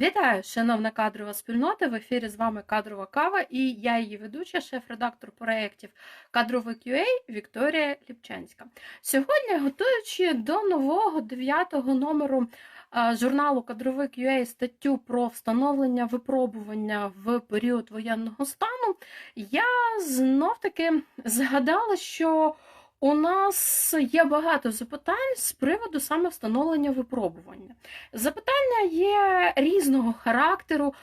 Вітаю, шановна кадрова спільнота. В ефірі з вами кадрова кава і я її ведуча, шеф-редактор проєктів Кадровий QA Вікторія Ліпчанська. Сьогодні, готуючи до нового дев'ятого номеру журналу Кадровий QA статтю про встановлення випробування в період воєнного стану, я знов-таки згадала, що у нас є багато запитань з приводу саме встановлення випробування. Запитання є різного характеру,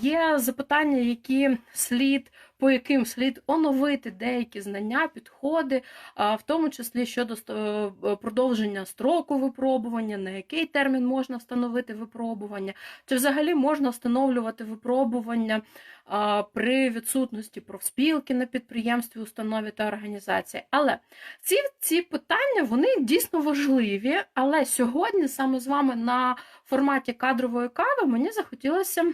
є запитання, які слід, по яким слід оновити деякі знання, підходи, в тому числі щодо е, продовження строку випробування, на який термін можна встановити випробування, чи взагалі можна встановлювати випробування при відсутності профспілки на підприємстві, установі та організації. Але ці, ці питання вони дійсно важливі. Але сьогодні саме з вами на форматі кадрової кави мені захотілося.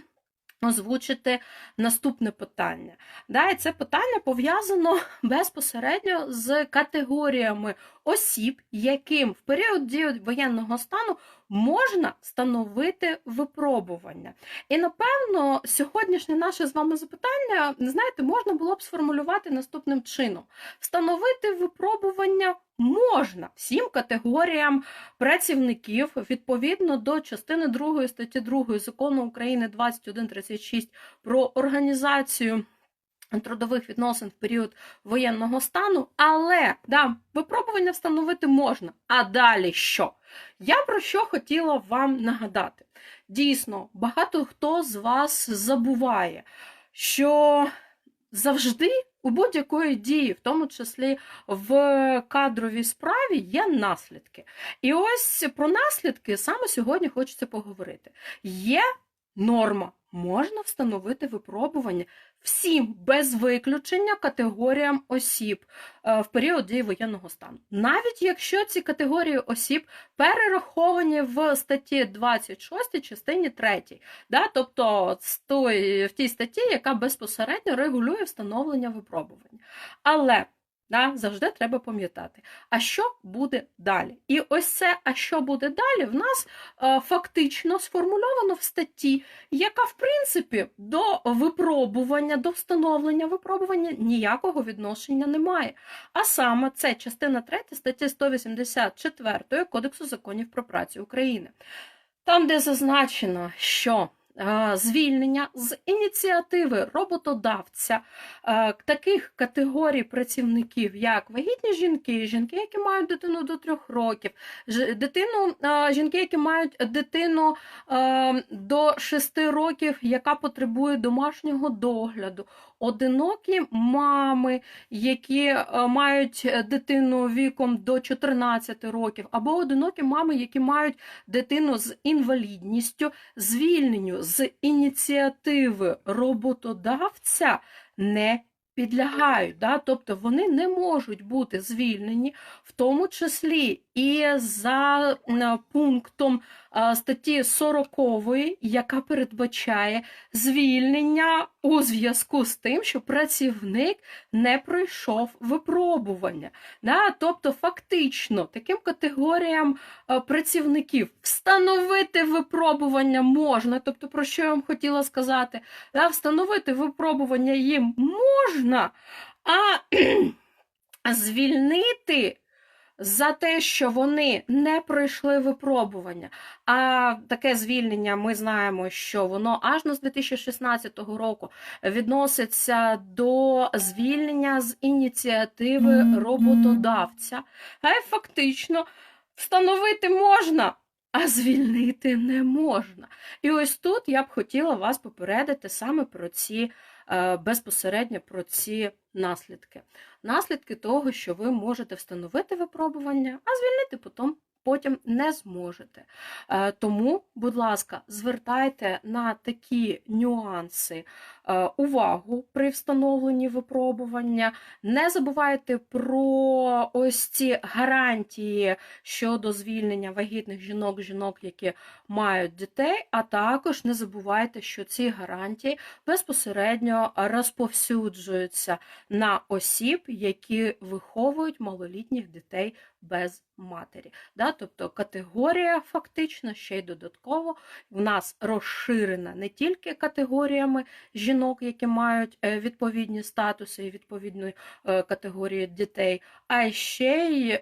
Озвучити наступне питання. Да, і це питання пов'язано безпосередньо з категоріями осіб, яким в період дії воєнного стану можна встановити випробування. І напевно, сьогоднішнє наше з вами запитання, знаєте, можна було б сформулювати наступним чином: встановити випробування можна всім категоріям працівників відповідно до частини 2 статті 2 закону України 2136 про організацію. Трудових відносин в період воєнного стану, але да, випробування встановити можна. А далі що? Я про що хотіла вам нагадати. Дійсно, багато хто з вас забуває, що завжди у будь-якої дії, в тому числі в кадровій справі, є наслідки. І ось про наслідки саме сьогодні хочеться поговорити. Є норма, можна встановити випробування всім без виключення категоріям осіб е, в період дії воєнного стану. Навіть якщо ці категорії осіб перераховані в статті 26 частині 3, да, тобто в тій статті, яка безпосередньо регулює встановлення випробування. Але да, завжди треба пам'ятати, а що буде далі? І ось це, а що буде далі, в нас е, фактично сформульовано в статті, яка, в принципі, до випробування, до встановлення випробування ніякого відношення не має. А саме це частина 3 статті 184 Кодексу законів про працю України. Там, де зазначено, що звільнення з ініціативи роботодавця е, таких категорій працівників, як вагітні жінки, жінки, які мають дитину до трьох років, дитину, е, жінки, які мають дитину е, до 6 років, яка потребує домашнього догляду, одинокі мами, які е, мають дитину віком до 14 років, або одинокі мами, які мають дитину з інвалідністю, звільненню з ініціативи. Роботодавця не підлягають. Да? Тобто вони не можуть бути звільнені, в тому числі і за пунктом статті 40, яка передбачає звільнення у зв'язку з тим, що працівник не пройшов випробування. Да? Тобто, фактично, таким категоріям е, працівників встановити випробування можна. Тобто, про що я вам хотіла сказати, да? встановити випробування їм можна, а звільнити. За те, що вони не пройшли випробування. А таке звільнення ми знаємо, що воно аж з 2016 року відноситься до звільнення з ініціативи роботодавця. А й фактично встановити можна, а звільнити не можна. І ось тут я б хотіла вас попередити саме про ці е, безпосередньо про ці наслідки. Наслідки того, що ви можете встановити випробування, а звільнити потім. Потім не зможете. Е, Тому, будь ласка, звертайте на такі нюанси е, увагу при встановленні випробування. Не забувайте про ось ці гарантії щодо звільнення вагітних жінок, жінок, які мають дітей. А також не забувайте, що ці гарантії безпосередньо розповсюджуються на осіб, які виховують малолітніх дітей без матері. Да? Тобто категорія фактично ще й додатково в нас розширена не тільки категоріями жінок, які мають е, відповідні статуси і відповідної е, категорії дітей, а ще й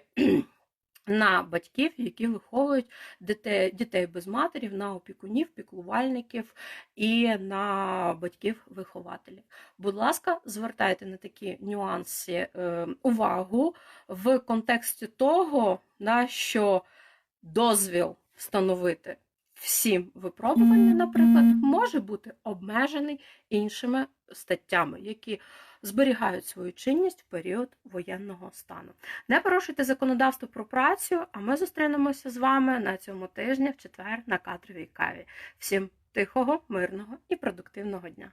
на батьків, які виховують дітей, дітей без матерів, на опікунів, піклувальників і на батьків-вихователів. Будь ласка, звертайте на такі нюанси е, увагу в контексті того, на що дозвіл встановити всім випробування, наприклад, може бути обмежений іншими статтями, які зберігають свою чинність в період воєнного стану. Не порушуйте законодавство про працю, а ми зустрінемося з вами на цьому тижні в четвер на кадровій каві. Всім тихого, мирного і продуктивного дня!